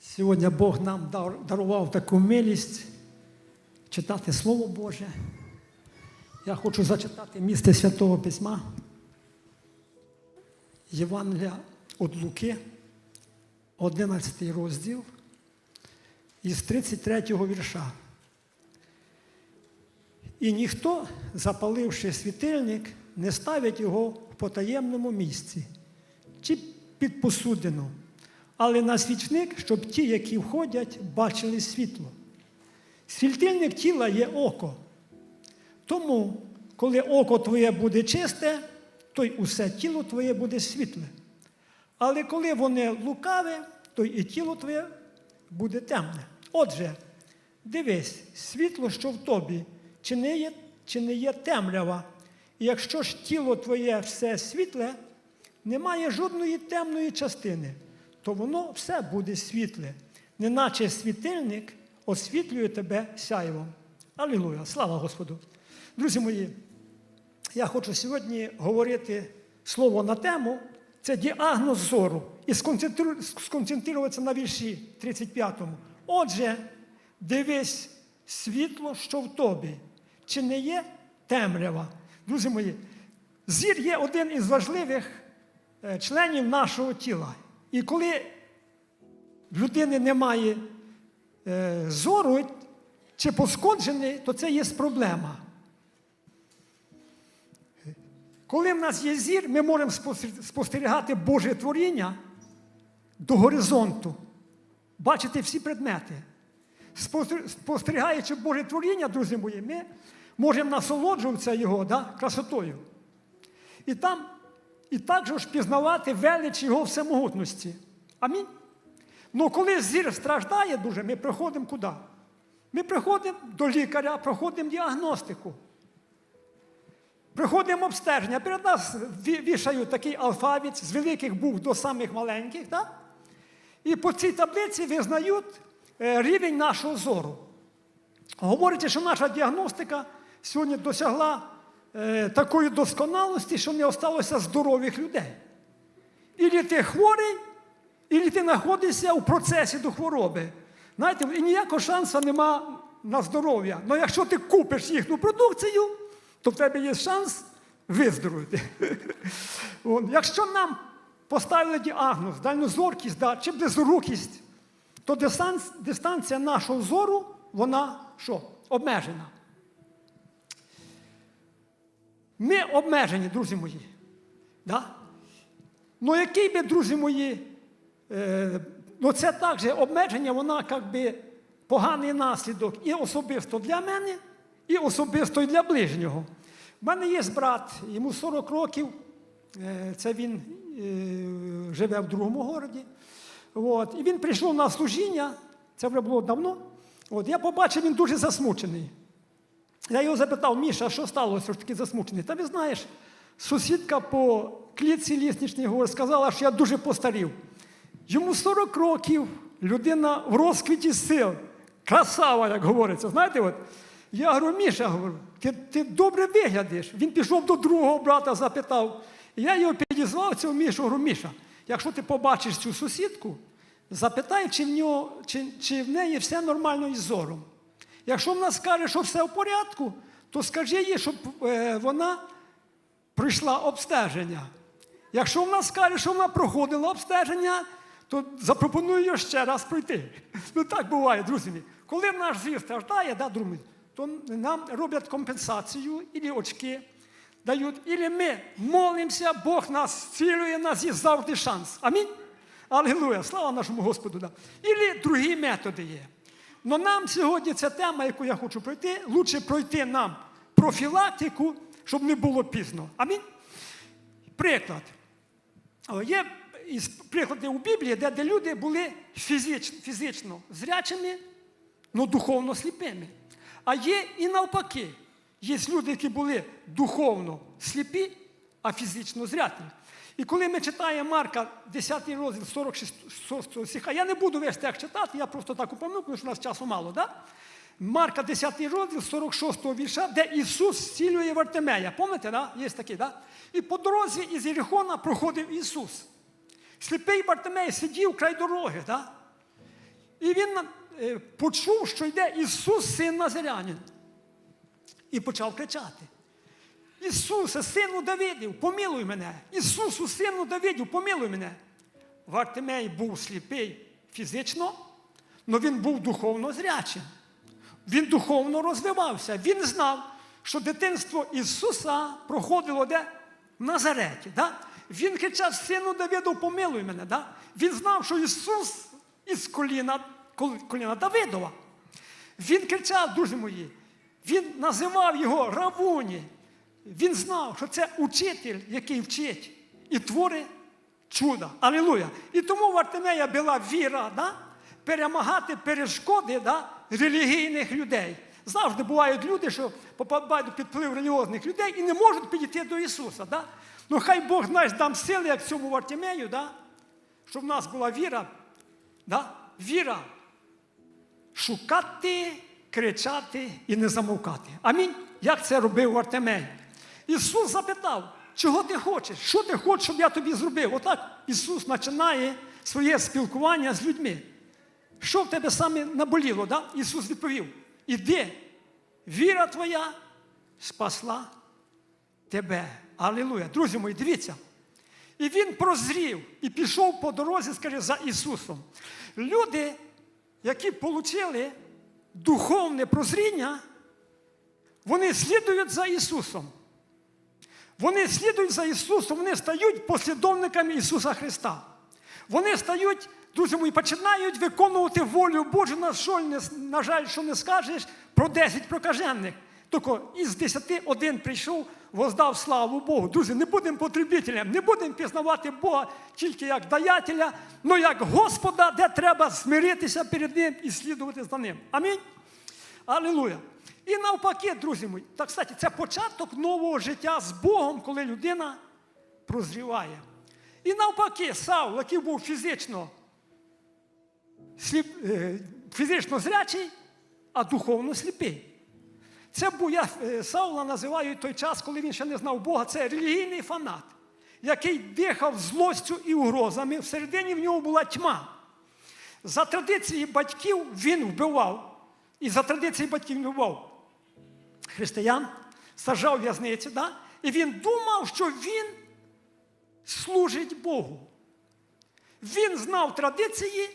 Сьогодні Бог нам дарував таку милість читати Слово Боже. Я хочу зачитати місце Святого Письма. Євангелія від Луки, 11 розділ, із 33 вірша. І ніхто, запаливши світильник, не ставить його в потаємному місці чи під посудину, але на свічник, щоб ті, які входять, бачили світло. Світильник тіла є око. Тому, коли око твоє буде чисте, то й усе тіло твоє буде світле. Але коли воно лукаве, то і тіло твоє буде темне. Отже, дивись, світло, що в тобі, чи не є, чи не є темрява. І якщо ж тіло твоє все світле, немає жодної темної частини, то воно все буде світле, неначе світильник освітлює тебе сяйвом. Алілуя! Слава Господу! Друзі мої, я хочу сьогодні говорити слово на тему. Це діагноз зору. І сконцентруватися на вірші 35-му. Отже, дивись світло, що в тобі, чи не є темрява. Друзі мої, зір є один із важливих е, членів нашого тіла. І коли в людини немає е, зору чи пошкоджений, то це є проблема. Коли в нас є зір, ми можемо спостерігати- Боже творіння до горизонту, бачити всі предмети. Спостерігаючи Боже творіння, друзі мої, ми можемо насолоджуватися його да, красотою. І там, і також пізнавати велич Його всемогутності. Амінь. Ну, коли зір страждає дуже, ми приходимо куди? Ми приходимо до лікаря, проходимо діагностику. Приходимо обстеження. Перед нас вішають такий алфавіт з великих букв до самих маленьких. Так? І по цій таблиці визнають е, рівень нашого зору. Говориться, що наша діагностика сьогодні досягла е, такої досконалості, що не осталося здорових людей. Ілі ти хворий, ілі ти знаходишся у процесі до хвороби. Знаєте, і ніякого шансу нема на здоров'я. Але якщо ти купиш їхню продукцію, то в тебе є шанс виздоровити. Якщо нам поставили діагноз, дальнозоркість да, чи близорукість, то дистанція нашого зору, вона що? Обмежена. Ми обмежені, друзі мої. Да? Ну, який би, друзі мої, е, ну це також обмеження, вона як би поганий наслідок і особисто для мене, і особисто і для ближнього. У мене є брат, йому 40 років, е, це він е, живе в другому городі. От, і він прийшов на служіння, це вже було давно. От, я побачив, він дуже засмучений. Я його запитав, Міша, що сталося, що ж такий засмучений? Та ви знаєш, сусідка по клітці лісничній говорить, сказала, що я дуже постарів. Йому 40 років, людина в розквіті сил, красава, як говориться. Знаєте, от, я говорю, Міша, говорю, ти, ти добре виглядиш. Він пішов до другого брата, запитав. Я його підізвав, цього Мішу, говорю, Міша, якщо ти побачиш цю сусідку, запитай, чи в, нього, чи, чи в неї все нормально із зором. Якщо вона скаже, що все в порядку, то скажи їй, щоб е, вона пройшла обстеження. Якщо вона скаже, що вона проходила обстеження, то запропоную їй ще раз пройти. Ну так буває, друзі. мої. Коли наш зір страждає, да, друзі, то нам роблять компенсацію, і очки дають, і ми молимося, Бог нас цілює, нас є завжди шанс. Амінь. Аллилуйя, слава нашому Господу. Да. Ілі другі методи є. Но нам сьогодні ця тема, яку я хочу пройти, лучше пройти нам профілактику, щоб не було пізно. Амінь. Приклад. Є приклади у Біблії, де, де люди були фізично, фізично зрячими, але духовно сліпими. А є і навпаки. Є люди, які були духовно сліпі, а фізично зряті. І коли ми читаємо Марка 10 розділ 46 стиха, я не буду весь текст читати, я просто так упомню, тому що у нас часу мало. Да? Марка 10 розділ 46 вірша, де Ісус зцілює Вартемея. Пам'ятаєте, да? є такий, да? І по дорозі із Єрихона проходив Ісус. Сліпий Вартемей сидів край дороги. Да? І він е, почув, що йде Ісус, син Назарянин. І почав кричати. Ісусе, сину Давидів, помилуй мене. Ісусу, сину Давидів, помилуй мене. Вартимей був сліпий фізично, але він був духовно зрячим. Він духовно розвивався. Він знав, що дитинство Ісуса проходило де? В Назареті. Да? Він кричав, сину Давиду, помилуй мене. Да? Він знав, що Ісус із коліна, коліна Давидова. Він кричав, друзі мої, він називав його Равуні. Він знав, що це учитель, який вчить і творить чуда. Алілуя. І тому в Артемея була віра да? перемагати перешкоди да? релігійних людей. Завжди бувають люди, що попадають під вплив релігіозних людей і не можуть підійти до Ісуса. Да? Ну хай Бог знаєш, дам сили, як цьому Вартемею, да? щоб в нас була віра. Да? Віра шукати, кричати і не замовкати. Амінь. Як це робив Артемей? Ісус запитав, чого ти хочеш? Що ти хочеш, щоб я тобі зробив? Отак Ісус починає своє спілкування з людьми. Що в тебе саме наболіло? Да? Ісус відповів: Іди, віра твоя спасла тебе. Алілуя. Друзі мої, дивіться. І він прозрів і пішов по дорозі, скаже, за Ісусом. Люди, які отримали духовне прозріння, вони слідують за Ісусом. Вони слідують за Ісусом, вони стають послідовниками Ісуса Христа. Вони стають, друзі мої, починають виконувати волю Божу, на, що, на жаль, що не скажеш про 10 прокажених. Тільки із 10 один прийшов, воздав славу Богу. Друзі, не будемо потребителем, не будемо пізнавати Бога тільки як даятеля, але як Господа, де треба смиритися перед Ним і слідувати за Ним. Амінь. Алілуя. І навпаки, друзі мої, так кстати, це початок нового життя з Богом, коли людина прозріває. І навпаки, Савл, який був фізично, сліп, е, фізично зрячий, а духовно сліпий. Це був я е, Саула називаю той час, коли він ще не знав Бога. Це релігійний фанат, який дихав злостю і угрозами. Всередині в нього була тьма. За традиції батьків він вбивав. І за традиції батьків вбивав християн, сажав в'язницю, да? і він думав, що він служить Богу. Він знав традиції,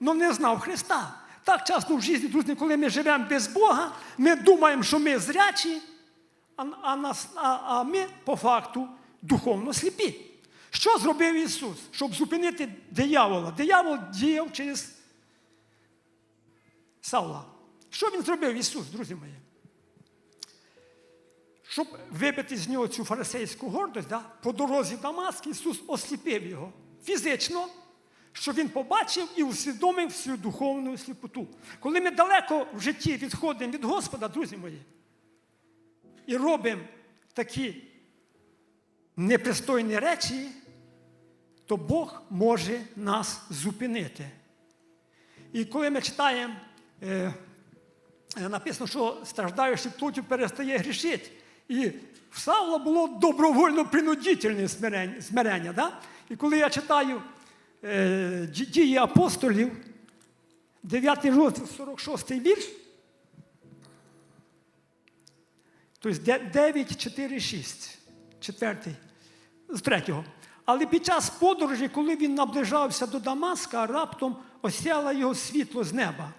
але не знав Христа. Так часто в житті, друзі, коли ми живемо без Бога, ми думаємо, що ми зрячі, а, а, нас, а, а ми по факту духовно сліпі. Що зробив Ісус, щоб зупинити диявола? Диявол діяв через Савла. Що він зробив Ісус, друзі мої? Щоб вибити з нього цю фарисейську гордость, да, по дорозі Дамаск Ісус осліпив його фізично, що він побачив і усвідомив свою духовну сліпоту. Коли ми далеко в житті відходимо від Господа, друзі мої, і робимо такі непристойні речі, то Бог може нас зупинити. І коли ми читаємо, е, написано, що страждаючи плоттю перестає грішити. І в Савла було добровольно принудительне смирення да? І коли я читаю е, дії апостолів, 9 розділ, 46 вірш, тобто 9, 4, 6, 4, з третього. Але під час подорожі, коли він наближався до Дамаска, раптом осяло його світло з неба.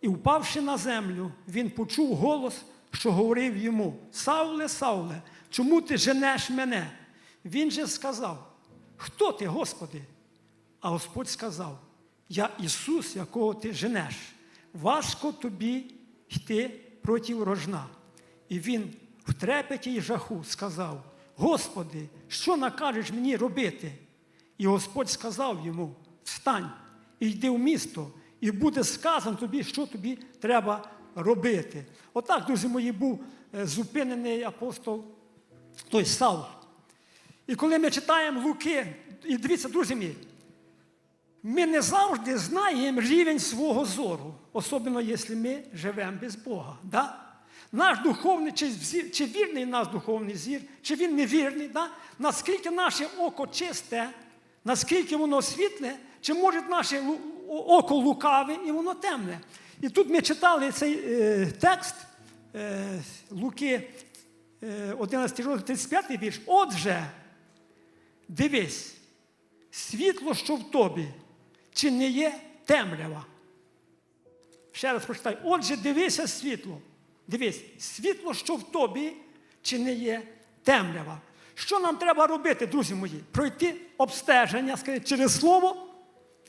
І, впавши на землю, він почув голос, що говорив йому: Сауле, Сауле, чому ти женеш мене? Він же сказав: Хто ти, Господи? А Господь сказав: Я Ісус, якого ти женеш. Важко тобі йти проти рожна. І він в трепеті й жаху сказав: Господи, що накажеш мені робити? І Господь сказав йому: Встань і йди в місто, і буде сказано тобі, що тобі треба робити. Отак, друзі мої, був е, зупинений апостол той Савл. І коли ми читаємо Луки, і дивіться, друзі мої, ми не завжди знаємо рівень свого зору, особливо, якщо ми живемо без Бога. Да? Наш духовний, чи, чи вірний наш духовний зір, чи він невірний, да? наскільки наше око чисте, наскільки воно світле, чи може наше око лукаве і воно темне. І тут ми читали цей е, текст е, Луки е, 11 розділ 35 вірш. Отже, дивись, світло, що в тобі, чи не є темрява? Ще раз прочитай. Отже, дивися світло. Дивись, світло, що в тобі, чи не є темрява. Що нам треба робити, друзі мої? Пройти обстеження скажіть, через Слово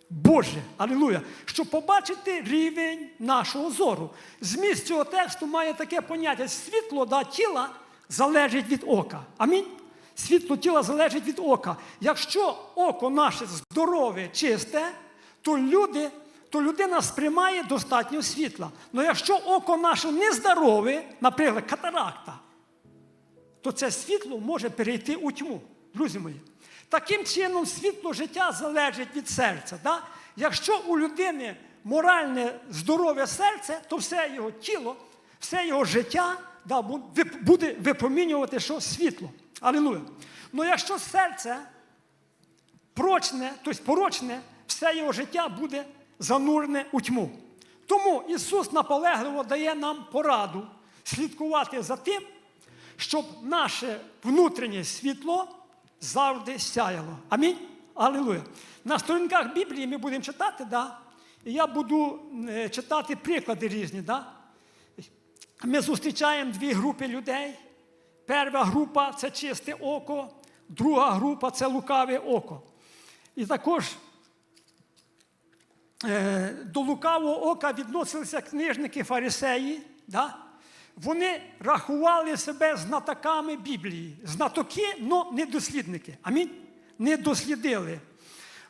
Боже. Алілуя. Щоб побачити рівень нашого зору. Зміст цього тексту має таке поняття: світло да, тіла залежить від ока. Амінь. Світло тіла залежить від ока. Якщо око наше здорове, чисте, то люди, то людина сприймає достатньо світла. Але якщо око наше нездорове, наприклад, катаракта, то це світло може перейти у тьму, друзі мої. Таким чином, світло життя залежить від серця. Да? Якщо у людини моральне здорове серце, то все його тіло, все його життя да, буде випромінювати що? світло. Алілуя. Ну якщо серце прочне, тобто порочне, все його життя буде занурене у тьму. Тому Ісус наполегливо дає нам пораду слідкувати за тим, щоб наше внутрішнє світло завжди сяяло. Амінь. Алілуя. На сторінках Біблії ми будемо читати, да? і я буду е, читати приклади різні. Да? Ми зустрічаємо дві групи людей. Перша група це чисте око, друга група це лукаве око. І також е, до лукавого ока відносилися книжники фарисеї. Да? Вони рахували себе знатоками Біблії. Знатоки, але не дослідники. Амінь. Не дослідили.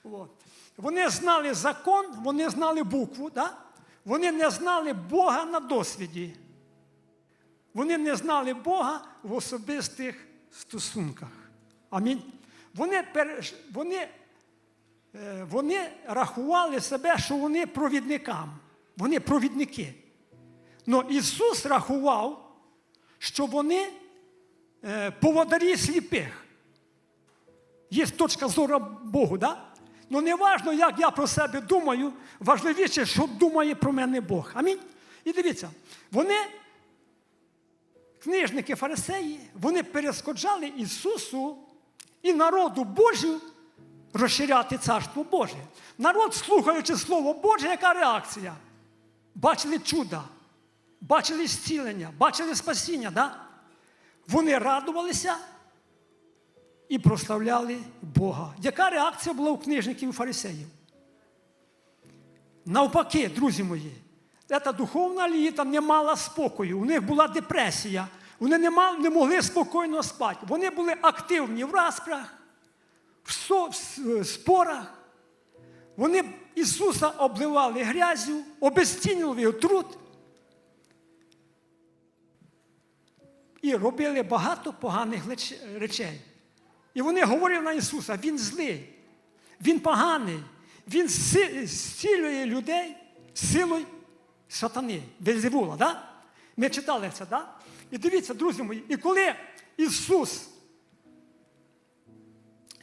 От. Вони знали закон, вони знали букву, да? вони не знали Бога на досвіді. Вони не знали Бога в особистих стосунках. Амінь. Вони, вони, е, вони рахували себе, що вони провідникам. Вони провідники. Но Ісус рахував, що вони е, поводарі сліпих. Є точка зору Богу, да? Ну не важно, як я про себе думаю, важливіше, що думає про мене Бог. Амінь. І дивіться, вони, книжники фарисеї, вони перешкоджали Ісусу і народу Божу розширяти Царство Боже. Народ, слухаючи Слово Боже, яка реакція? Бачили чуда, бачили зцілення, бачили спасіння. Да? Вони радувалися і прославляли Бога. Яка реакція була у книжників і фарисеїв? Навпаки, друзі мої, ця духовна еліта не мала спокою, у них була депресія, вони не, мали, не могли спокійно спати. Вони були активні в розпрах, в, в спорах. Вони Ісуса обливали грязю, обезцінювали його труд і робили багато поганих речей. І вони говорили на Ісуса, Він злий, Він поганий, Він зцілює людей силою сатани, Вельзевула. Да? Ми читали це, да? І дивіться, друзі мої, і коли Ісус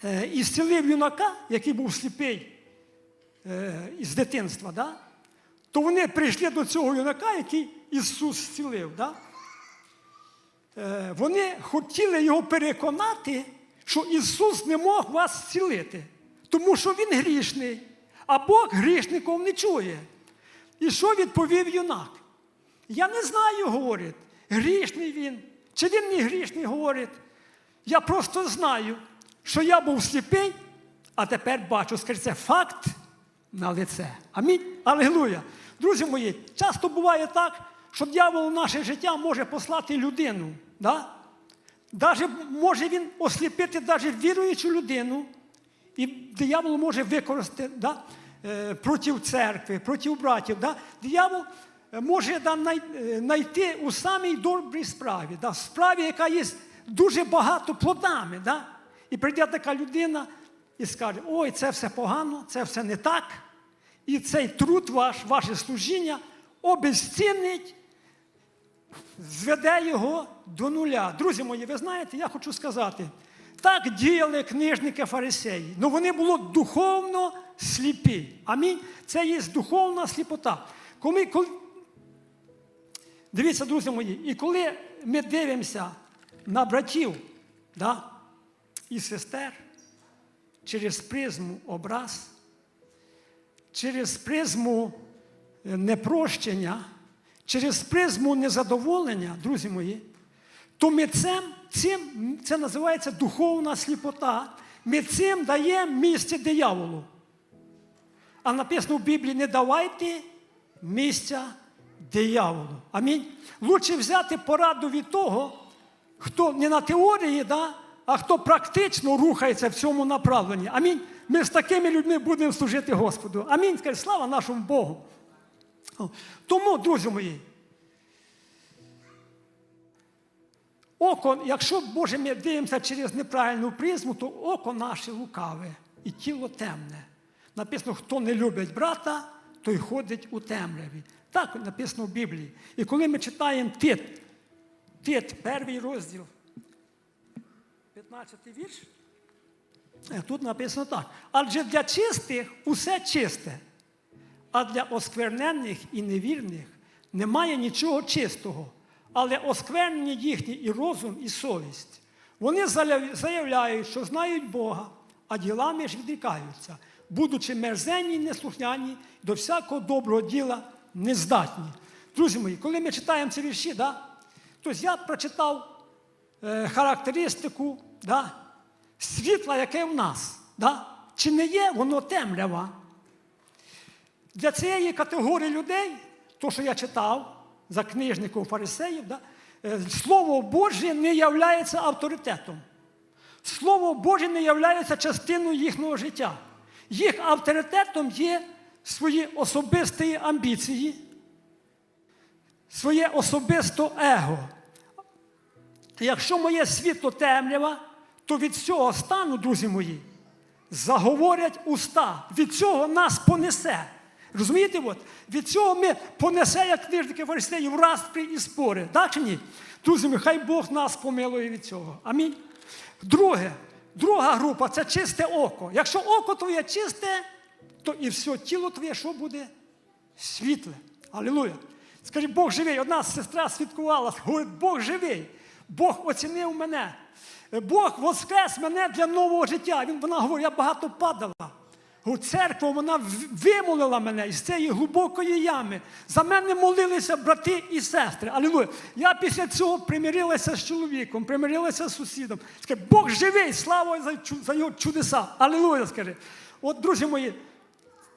е, ісцілив юнака, який був сліпий е, із дитинства, да? то вони прийшли до цього юнака, який Ісус зцілив. Да? Е, вони хотіли його переконати, що Ісус не мог вас зцілити, тому що Він грішний, а Бог грішником не чує. І що відповів юнак? Я не знаю, говорить, грішний він, чи він не грішний, говорить. Я просто знаю, що я був сліпий, а тепер бачу. Скажіть, це факт на лице. Амінь. Аллилуйя. Друзі мої, часто буває так, що дьявол в наше життя може послати людину. Да? Даже може він осліпити навіть віруючу людину, і диявол може використати да, е, проти церкви, проти братів. Да? Диявол е, може да, е, знайти у самій добрій справі, да, справі, яка є дуже багато плодами. Да? І прийде така людина і скаже: ой, це все погано, це все не так. І цей труд ваш, ваше служіння обезцінить зведе його до нуля. Друзі мої, ви знаєте, я хочу сказати, так діяли книжники фарисеї. Ну вони були духовно сліпі. Амінь. Це є духовна сліпота. Коли, коли... Дивіться, друзі мої, і коли ми дивимося на братів да, і сестер через призму образ, через призму е, непрощення, через призму незадоволення, друзі мої, то ми цим, цим це називається духовна сліпота. Ми цим даємо місце дияволу. А написано в Біблії: не давайте місця дияволу. Амінь. Лучше взяти пораду від того, хто не на теорії, да, а хто практично рухається в цьому направленні. Амінь. Ми з такими людьми будемо служити Господу. Амінь. Скажи, слава нашому Богу. Тому, друзі мої, око, якщо Боже, ми дивимося через неправильну призму, то око наше лукаве і тіло темне. Написано, хто не любить брата, той ходить у темряві. Так написано в Біблії. І коли ми читаємо Тит, Тит, перший розділ, 15 вірш, е, тут написано так. Адже для чистих усе чисте, а для осквернених і невірних немає нічого чистого, але осквернені їхні і розум, і совість. Вони заявляють, що знають Бога, а ділами ж відрікаються, будучи мерзенні, неслухняні, до всякого доброго діла нездатні. Друзі мої, коли ми читаємо ці вірші, да, то я прочитав е, характеристику да, світла, яке в нас. Да? Чи не є воно темрява? Для цієї категорії людей, то, що я читав за книжників фарисеїв, да, е, Слово Боже не являється авторитетом. Слово Боже не являється частиною їхнього життя. Їх авторитетом є свої особисті амбіції, своє особисте его. Якщо моє світло темрява, то від цього стану, друзі мої, заговорять уста. Від цього нас понесе. Розумієте? От? Від цього ми понесе, як книжники фарисеїв, распри і спори. Так чи ні? Друзі, хай Бог нас помилує від цього. Амінь. Друге, друга група це чисте око. Якщо око твоє чисте, то і все тіло твоє що буде? Світле. Алілуя. Скажи, Бог живий. Одна сестра свідкувала, говорить, Бог живий. Бог оцінив мене. Бог воскрес мене для нового життя. Вона говорить, я багато падала. Церква вона вимолила мене із цієї глибокої ями. За мене молилися брати і сестри. Алілуя. Я після цього примирилася з чоловіком, примирилася з сусідом. Скажи, Бог живий, слава за, за його чудеса. Алілуя, скажи. От, друзі мої,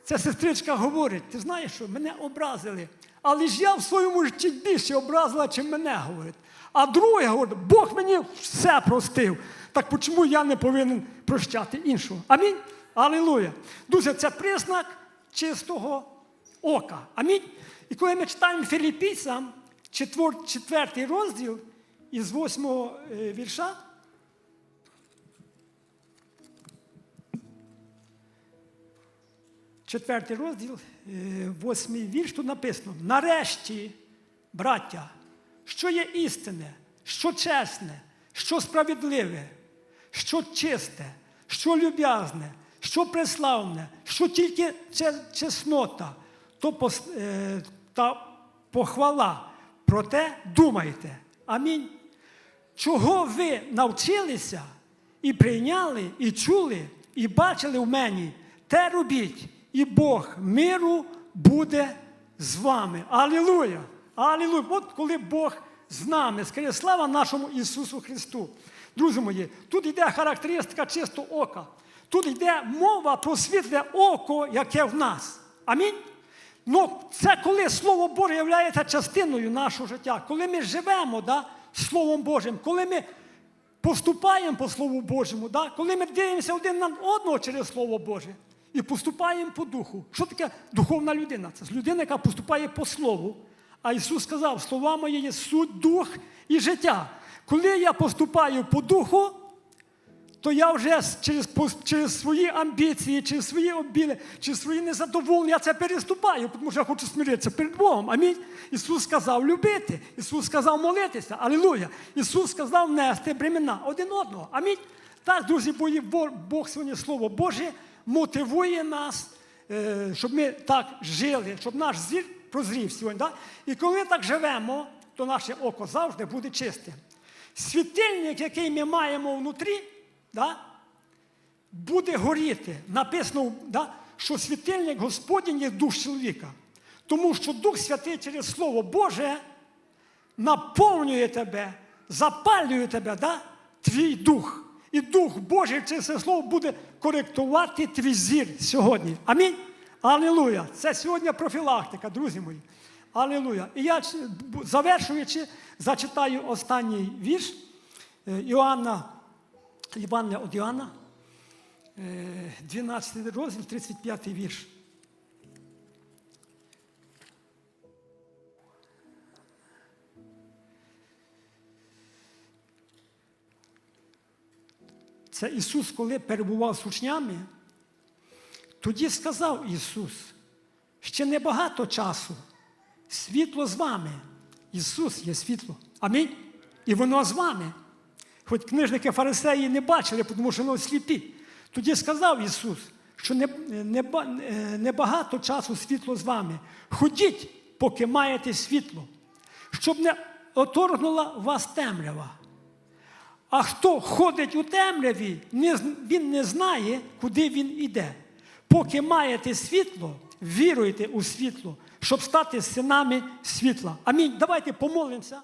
Ця сестричка говорить, ти знаєш що, мене образили. Але ж я в своєму житті більше образила, чим мене говорить. А друге говорить, Бог мені все простив. Так чому я не повинен прощати іншого? Амінь. Алілуя. Друзі, це признак чистого ока. Амінь. І коли ми читаємо Філіппійцям, четвер- четвертий розділ із восьмого е, вірша, четвертий розділ, е, восьмий вірш, тут написано: нарешті, браття, що є істинне, що чесне, що справедливе, що чисте, що люб'язне, що преславне, що тільки че- чеснота, то е, та похвала. Про те думайте. Амінь. Чого ви навчилися і прийняли, і чули, і бачили в мені, те робіть, і Бог миру буде з вами. Алілуя! Алілуя! От коли Бог з нами, скаже, слава нашому Ісусу Христу. Друзі мої, тут йде характеристика чисто ока. Тут йде мова про світле око, яке в нас. Амінь. Ну, це коли Слово Боже є частиною нашого життя, коли ми живемо да, Словом Божим, коли ми поступаємо по Слову Божому, да, коли ми дивимося один на одного через Слово Боже і поступаємо по духу. Що таке духовна людина? Це людина, яка поступає по Слову. А Ісус сказав, слова мої є суть, дух і життя. Коли я поступаю по духу, то я вже через, через свої амбіції, через свої обіли, через свої незадоволення я це переступаю, тому що я хочу смиритися перед Богом. Амінь. Ісус сказав любити, Ісус сказав молитися. Алілуя. Ісус сказав нести бремена один одного. Амінь. Так, друзі, Бо- Бог сьогодні Слово Боже мотивує нас, е, щоб ми так жили, щоб наш зір прозрів сьогодні. Да? І коли так живемо, то наше око завжди буде чисте. Світильник, який ми маємо внутрі, да? буде горіти. Написано, да, що світильник Господень є дух чоловіка. Тому що Дух Святий через Слово Боже наповнює тебе, запалює тебе, да? твій дух. І Дух Божий через це слово буде коректувати твій зір сьогодні. Амінь. Алілуя. Це сьогодні профілактика, друзі мої. Алілуя. І я завершуючи, зачитаю останній вірш Е, Іоанна, Євангелія від Іоанна, е, 12 розділ, 35 вірш. Це Ісус, коли перебував з учнями, тоді сказав Ісус, ще небагато часу, світло з вами. Ісус є світло. Амінь. І воно з вами. Хоч книжники фарисеї не бачили, тому що воно сліпі. Тоді сказав Ісус, що не- неба- е, небагато часу світло з вами. Ходіть, поки маєте світло, щоб не оторгнула вас темрява. А хто ходить у темряві, не він не знає, куди він іде. Поки маєте світло, віруйте у світло, щоб стати синами світла. Амінь. Давайте помолимося.